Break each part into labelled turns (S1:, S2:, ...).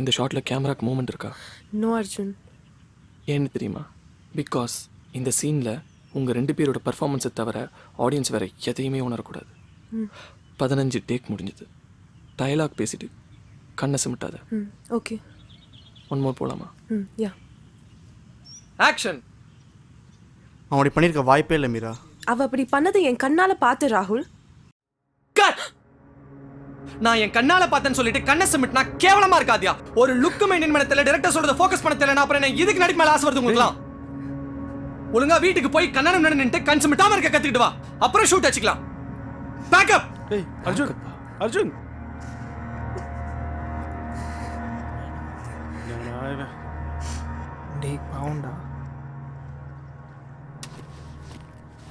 S1: இந்த ஷாட்டில் கேமராக்கு மூமெண்ட் இருக்கா?
S2: நோ அர்ஜுன்.
S1: ஏன்னு தெரியுமா? பிகாஸ் இந்த சீனில் உங்கள் ரெண்டு பேரோட பர்ஃபார்மன்ஸை தவிர ஆடியன்ஸ் வேறு எதையுமே உணரக்கூடாது. பதினஞ்சு டேக் முடிஞ்சது. டயலாக் பேசிட்டு கண்ணை சிமிட்டாத.
S2: ஓகே
S1: ஒன் மோர் போகலாமா
S2: யா.
S1: ஆக்ஷன்
S3: அவன் அப்படி பண்ணியிருக்க வாய்ப்பே இல்லை மீரா.
S2: அவ அப்படி பண்ணதை என் கண்ணால பார்த்து ராகுல்.
S1: நான் என் கண்ணால பார்த்தேன்னு சொல்லிட்டு கண்ணை சிமிட்னா கேவலமா இருக்காதியா? ஒரு லுக் மெயின்டைன் பண்ண தெரியல டேரக்டர் சொல்றத ஃபோக்கஸ் பண்ண தெரியல அப்புறம் என்ன இதுக்கு நடிக்க மேல ஆசை வருது உங்களுக்குலாம் ஒழுங்கா வீட்டுக்கு போய் கண்ணாடி முன்னாடி நின்று கண் சிமிட்டாம இருக்க கத்துக்கிட்டு வா. அப்புறம் ஷூட் வச்சுக்கலாம் பேக்கப்
S4: ஏய் அர்ஜுன். அர்ஜுன்.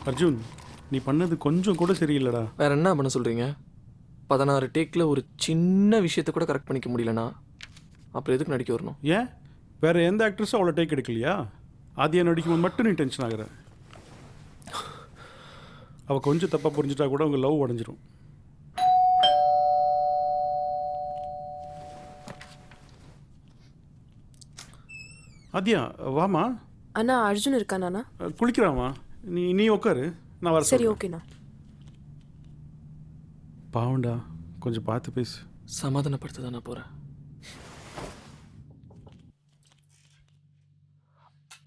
S4: அர்ஜுன் நீ பண்ணது கொஞ்சம் கூட சரியில்லைடா.
S1: வேற என்ன பண்ண சொல்றீங்க? பதினாறு டேக்ல ஒரு சின்ன விஷயத்தை கூட கரெக்ட் பண்ணிக்க முடியலனா அப்புறம் எதுக்கு நடிக்க வரணும்?
S4: ஏன்? வேற எந்த ஆக்ட்ரஸும் அவ்வளோ டேக் எடுக்கலையா? ஆதியா நடிக்கும்போது மட்டும் நீ டென்ஷன் ஆகுற. அவ கொஞ்சம் தப்பா புரிஞ்சுட்டா கூட உங்க லவ் உடஞ்சிரும். ஆதியா வாமா
S2: அண்ணா அர்ஜுன் இருக்கானா
S4: குளிக்கிறாமா நீ நீ உட்காரு நான் வர
S2: சரி. ஓகேண்ணா.
S4: பாவம்டா. கொஞ்சம் பார்த்து பேசு.
S1: சமாதானப்படுத்த தான் நான்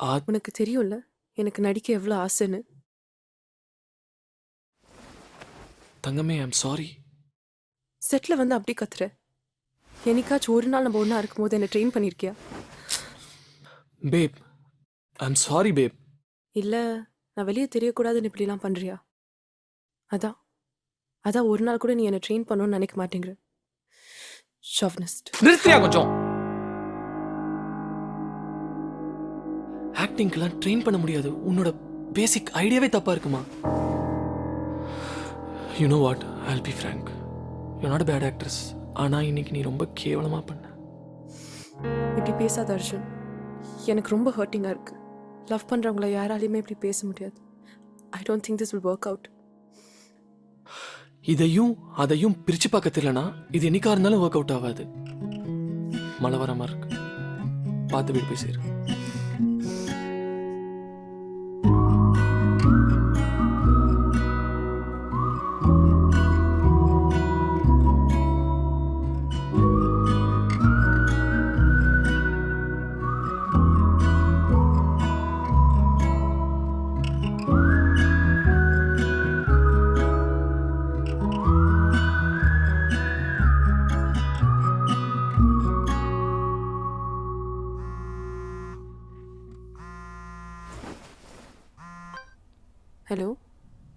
S1: ஆத்
S2: உனக்கு தெரியும்ல எனக்கு நடிக்க எவ்வளோ ஆசைன்னு.
S1: தங்கமே ஐம் சாரி
S2: செட்டில் வந்து அப்படி கத்துற. என்னைக்காச்சும் ஒரு நாள் நம்ம ஒன்றா இருக்கும்போது என்னை ட்ரெயின் பண்ணியிருக்கியா
S1: பேப் ஐம் சாரி பேப்
S2: இல்லை நான் வெளியே தெரியக்கூடாதுன்னு இப்படிலாம் பண்ணுறியா அதான். அதான் ஒரு நாள் கூட நீ என்னை ட்ரெயின் பண்ணணும்னு நினைக்க மாட்டேங்கிற. ஷாவ்னிஸ்ட்
S1: நிறுத்தியா கொஞ்சம்? ஆக்டிங்க்கெல்லாம் ட்ரெயின் பண்ண முடியாது. உன்னோட பேசிக் ஐடியாவே தப்பா இருக்குமா? You know what I'll be frank you not bad actress ஆனா இன்னைக்கு நீ ரொம்ப கேவலமா பண்ண.
S2: இப்படி பேசாத அர்ஜுன். எனக்கு ரொம்ப ஹர்ட்டிங்காக இருக்கு. லவ் பண்ணுறவங்கள யாராலையுமே இப்படி பேச முடியாது. I don't think this will work out
S1: இதையும் அதையும் பிரிச்சு பார்க்க தெரியலனா? இது என்னைக்கா இருந்தாலும் ஒர்க் அவுட் ஆகாது. மழை வர மாதிரி இருக்கு. பார்த்து வீடு போய் சேரு.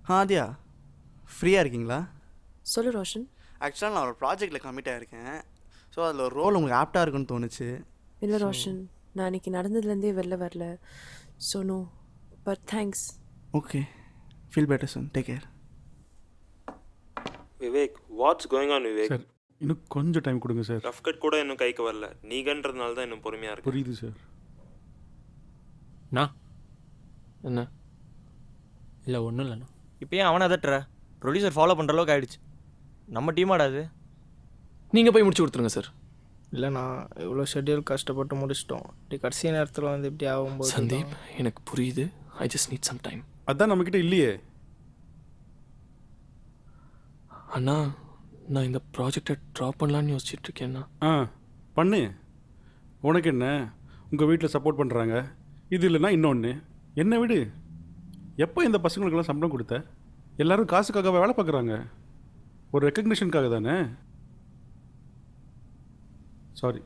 S3: ஆதியா ஃப்ரீயாக இருக்கீங்களா?
S2: சொல்லு ரோஷன்.
S3: ஆக்சுவலாக நான் ஒரு ப்ராஜெக்டில் கமிட் ஆகிருக்கேன் ஸோ அதில் ஒரு ரோல் உங்களுக்கு ஆப்டாக இருக்குன்னு தோணுச்சு.
S2: இல்லை ரோஷன் நான் இன்னைக்கு நடந்ததுலேருந்தே வெளில வரல. So no but thanks
S3: okay feel better son take care
S5: Vivek what's going on Vivek
S4: sir இன்னும் கொஞ்சம் டைம் கொடுங்க சார்
S5: ரஃப் கட் கூட இன்னும் கைக்கு வரல. நீங்கன்றதுனால தான் இன்னும் பொறுமையா இருக்கு
S4: புரியுது சார்
S6: நான்
S1: என்ன?
S6: இல்லை ஒன்றும் இல்லைண்ணா
S7: இப்போ ஏன் அவனை அதட்டுற. ப்ரொடியூசர் ஃபாலோ பண்ணுற அளவுக்கு ஆயிடுச்சு. நம்ம டீமாடா அது.
S1: நீங்க போய் முடிச்சு கொடுத்துருங்க சார்
S6: இல்லைண்ணா இவ்வளோ ஷெட்யூல் கஷ்டப்பட்டு முடிச்சிட்டோம். இப்படி கடைசி நேரத்தில் வந்து இப்படி ஆகும்போது
S1: சந்தீப் எனக்கு புரியுது. I just need some time
S4: அதான் நம்மக்கிட்ட இல்லையே.
S1: அண்ணா நான் இந்த ப்ராஜெக்டை ட்ராப் பண்ணலான்னு யோசிச்சுட்டு இருக்கேன்னா
S4: ஆ பண்ணு. உனக்கு என்ன? உங்கள் வீட்டில் சப்போர்ட் பண்ணுறாங்க இது இல்லைன்னா இன்னொன்று என்ன விடு? எப்போ இந்த பசங்களுக்கெல்லாம் சம்பளம் கொடுத்த? எல்லாரும் காசுக்காக வேலை பார்க்குறாங்க. ஒரு ரெக்கக்னிஷனுக்காக தானே? சாரி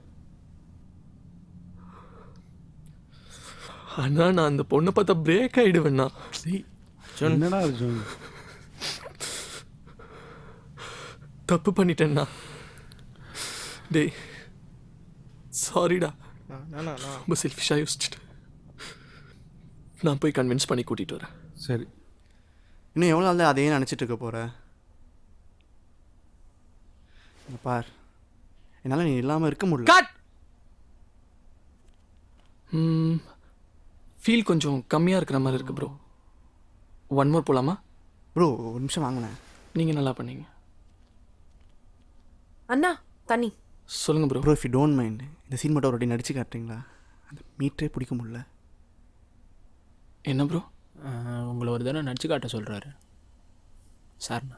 S1: அண்ணா நான் அந்த பொண்ணை பார்த்தா பிரேக் ஆயிடுவேண்ணா.
S4: என்னடா அர்ஜுன்
S1: தப்பு பண்ணிட்டேன்னா டேய் சாரிடா ரொம்ப செல்ஃபிஷாக யோசிச்சுட்டு நான் போய் கன்வின்ஸ் பண்ணி கூட்டிகிட்டு வரேன்.
S4: சரி.
S3: இன்னும் எவ்வளோ நாள் தான் அதையே நினச்சிட்டு இருக்க போகிற பார். என்னால் நீ இல்லாமல் இருக்க முடியல.
S1: கட் ஃபீல் கொஞ்சம் கம்மியாக இருக்கிற மாதிரி இருக்கு ப்ரோ ஒன் மோர் போகலாமா
S3: ப்ரோ ஒரு நிமிஷம் வாங்கினேன்
S1: நீங்கள் நல்லா பண்ணீங்க.
S2: அண்ணா தண்ணி.
S1: சொல்லுங்க bro
S3: bro if you don't mind இந்த சீன் மட்டும் ஒரு நடிச்சு காட்டுறீங்களா? அந்த மீட்டரே பிடிக்க முடியல.
S1: என்ன ப்ரோ
S8: உங்களை ஒரு தடவை நடிச்சு காட்ட சொல்கிறாரு சார்ண்ணா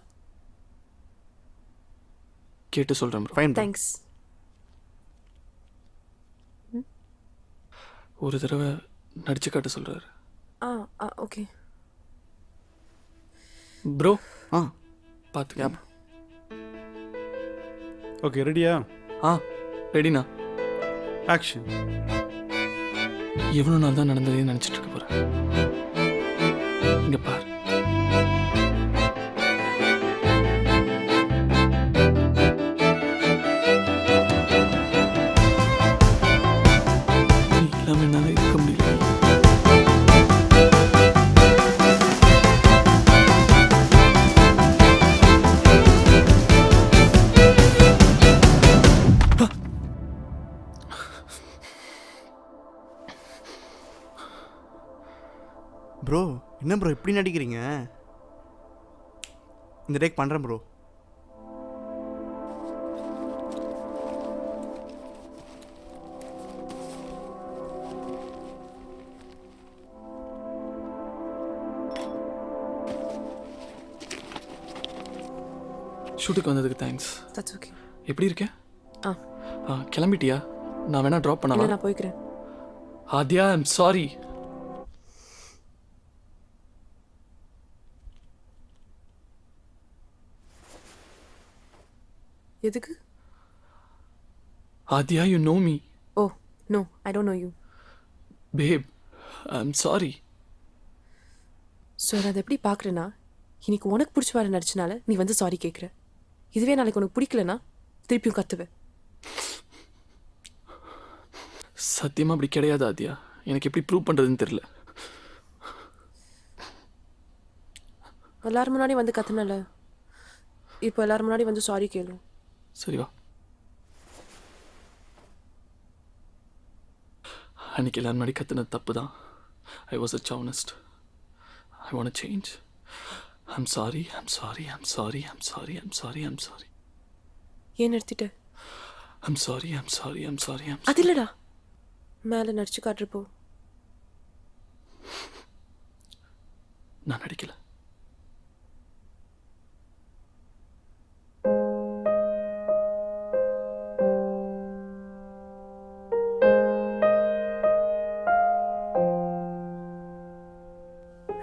S1: கேட்டு சொல்கிறேன் ப்ரோ
S3: ஃபைன்
S2: தேங்க்ஸ்
S1: ஒரு தடவை நடிச்சு காட்ட சொல்கிறாரு
S2: ஆ ஆ ஓகே.
S1: ப்ரோ
S3: ஆ.
S1: பார்த்துக்க
S4: ஓகே ரெடியா
S1: ஆ ரெடிண்ணா
S4: ஆக்ஷன்
S1: எவ்வளோ நாள் தான் நடந்ததே நினச்சிட்டு இருக்க போகிறேன் இங்கே பார்.
S3: என்ன ப்ரோ இப்படி நடிக்கிறீங்க? இந்த டேக் பண்ணுறேன் ப்ரோ
S1: ஷூட்டுக்கு வந்ததுக்கு தேங்க்ஸ்
S2: தட்ஸ் ஓகே
S1: எப்படி இருக்க?
S2: ஆ.
S1: ஆ கிளம்பிட்டியா? நான் வேணா ட்ராப் பண்ணவா
S2: நான் போய்க்கிறேன்.
S1: ஆத்யா ஐம் சாரி
S2: எதுக்கு?
S1: Aadhya you know me
S2: oh no I don't know you
S1: babe I'm sorry
S2: so நான் அதை எப்படி பார்க்குறேன்னா இன்னைக்கு உனக்கு பிடிச்ச மாதிரி நடிச்சனால நீ வந்து சாரி கேட்குற இதுவே நாளைக்கு உனக்கு பிடிக்கலனா திருப்பியும் கத்துவேன்
S1: சத்தியமாக அப்படி கிடையாது ஆத்யா. எனக்கு எப்படி ப்ரூவ் பண்ணுறதுன்னு தெரில
S2: எல்லாரும் முன்னாடி வந்து கத்துனல. இப்போ எல்லாரும் முன்னாடி வந்து சாரி கேளு.
S1: சரி வா. அன்னைக்கு எல்லாரும் முன்னாடி கத்துனது தப்பு தான் I was a chauvinist I want change I'm sorry I'm sorry I'm sorry I'm sorry I'm sorry I'm sorry
S2: ஏன் நிறுத்திட்ட?
S1: I'm sorry I'm sorry I'm sorry I'm
S2: அது இல்லடா. மேலே நடிச்சு காட்டுறப்போ.
S1: நான் நடிக்கல.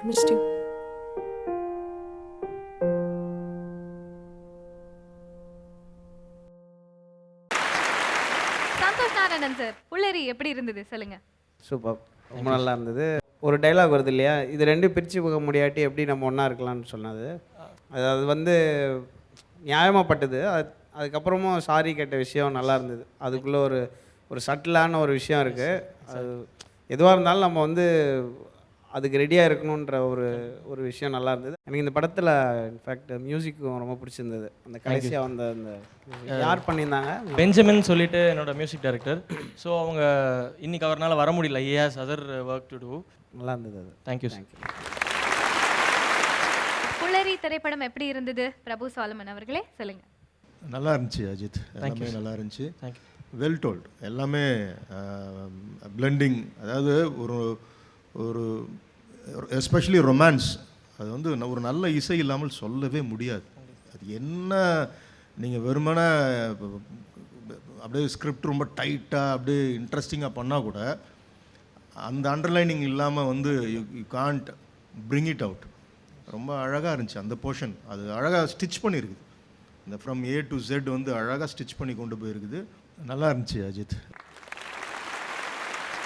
S2: I missed you.
S9: Santhosh Narayanan sir புள்ளரி எப்படி இருந்தது? சொல்லுங்க.
S10: சூப்பர். ரொம்ப நல்லா இருந்தது. ஒரு டைலாக் வருது இல்லையா? இது ரெண்டும் பிரித்து பார்க்க முடியாட்டி எப்படி நம்ம ஒன்றா இருக்கலாம்னு சொன்னது. அது அது வந்து நியாயமாப்பட்டது. அது அதுக்கப்புறமும் சாரி கேட்ட விஷயம் நல்லா இருந்தது. அதுக்குள்ளே ஒரு ஒரு சட்டிலான ஒரு விஷயம் இருக்குது அது எதுவாக இருந்தாலும் நம்ம வந்து அதுக்கு ரெடியாக இருக்கணுன்ற ஒரு ஒரு விஷயம் நல்லா இருந்தது. எனக்கு இந்த படத்தில் இன்ஃபேக்ட் மியூசிக்கும் ரொம்ப பிடிச்சிருந்தது. அந்த கடைசியாக வந்த அந்த music. யார் பண்ணியிருந்தாங்க?
S7: பெஞ்சமின் சொல்லிட்டு என்னோட மியூசிக் டைரக்டர் ஸோ அவங்க இன்னைக்கு அவர்னால வர முடியல. He has other work to do
S10: நல்லா இருந்தது அது.
S7: தேங்க்யூ
S10: தேங்க்யூ
S9: புள்ளரி திரைப்படம் எப்படி இருந்தது? பிரபு சாலமன் அவர்களே சொல்லுங்க.
S11: நல்லா இருந்துச்சு அஜித். எல்லாமே நல்லா இருந்துச்சு. வெல் டோல்ட் எல்லாமே பிளெண்டிங் அதாவது ஒரு ஒரு எஸ்பெஷலி ரொமான்ஸ் அது வந்து ஒரு நல்ல இசை இல்லாமல் சொல்லவே முடியாது. அது என்ன நீங்கள் வெறுமனே அப்படியே ஸ்கிரிப்ட் ரொம்ப டைட்டாக அப்படியே இன்ட்ரெஸ்டிங்காக பண்ணால் கூட அந்த அண்டர்லைனிங் இல்லாமல் வந்து you you can't bring it out ரொம்ப அழகாக இருந்துச்சு அந்த போர்ஷன் அது அழகாக ஸ்டிச் பண்ணியிருக்குது இந்த ஃப்ரம் ஏ டு ஜெட் வந்து அழகாக ஸ்டிச் பண்ணி கொண்டு போயிருக்குது. நல்லா இருந்துச்சு அஜித்.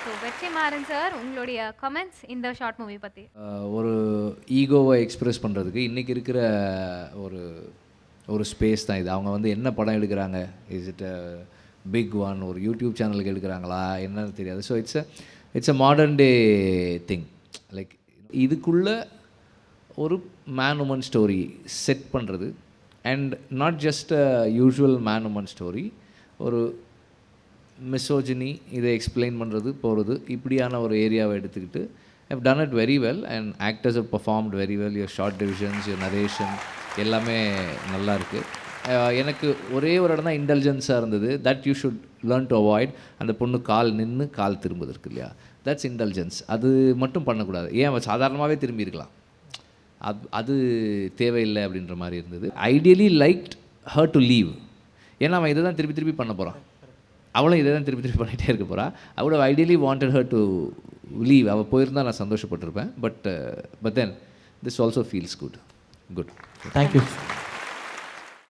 S9: ஸோ வெற்றிமாறன் சார் உங்களுடைய கமெண்ட்ஸ் இந்த ஷார்ட் மூவி பற்றி
S12: ஒரு ஈகோவை எக்ஸ்பிரஸ் பண்ணுறதுக்கு இன்றைக்கி இருக்கிற ஒரு ஒரு ஸ்பேஸ் தான் இது. அவங்க வந்து என்ன படம் எடுக்கிறாங்க? இஸ் இட் பிக் ஒன் ஒரு யூடியூப் சேனலுக்கு எடுக்கிறாங்களா? என்னன்னு தெரியாது. So it's a it's a modern day thing like இதுக்குள்ளே ஒரு மேன் உமன் ஸ்டோரி செட் பண்ணுறது and not just a usual man woman story ஒரு மிசோஜினி இதை எக்ஸ்பிளைன் பண்ணுறது போகிறது இப்படியான ஒரு ஏரியாவை எடுத்துக்கிட்டு I've done it very well and actors have performed very well your shot divisions your narration எல்லாமே நல்லா இருக்குது எனக்கு ஒரே ஒரு இடம் தான் இன்டெலிஜென்ஸாக இருந்தது. That you should learn to avoid அந்த பொண்ணு கால் நின்று கால் திரும்புவதற்கு இல்லையா? தட்ஸ் இன்டெலிஜென்ஸ் அது மட்டும் பண்ணக்கூடாது. ஏன்? சாதாரணமாகவே திரும்பியிருக்கலாம். அது அது தேவையில்லை அப்படின்ற மாதிரி இருந்தது. Ideally like her to leave ஏன்னா அவன் இதை தான் திருப்பி திருப்பி பண்ண போகிறான் அவளும் இதை தான் திருப்பி திருப்பி பண்ணிகிட்டே இருக்க போகிறா I ideally wanted her to leave அவள் போயிருந்தா நான் சந்தோஷப்பட்டிருப்பேன். But but then this also feels good good
S7: thank you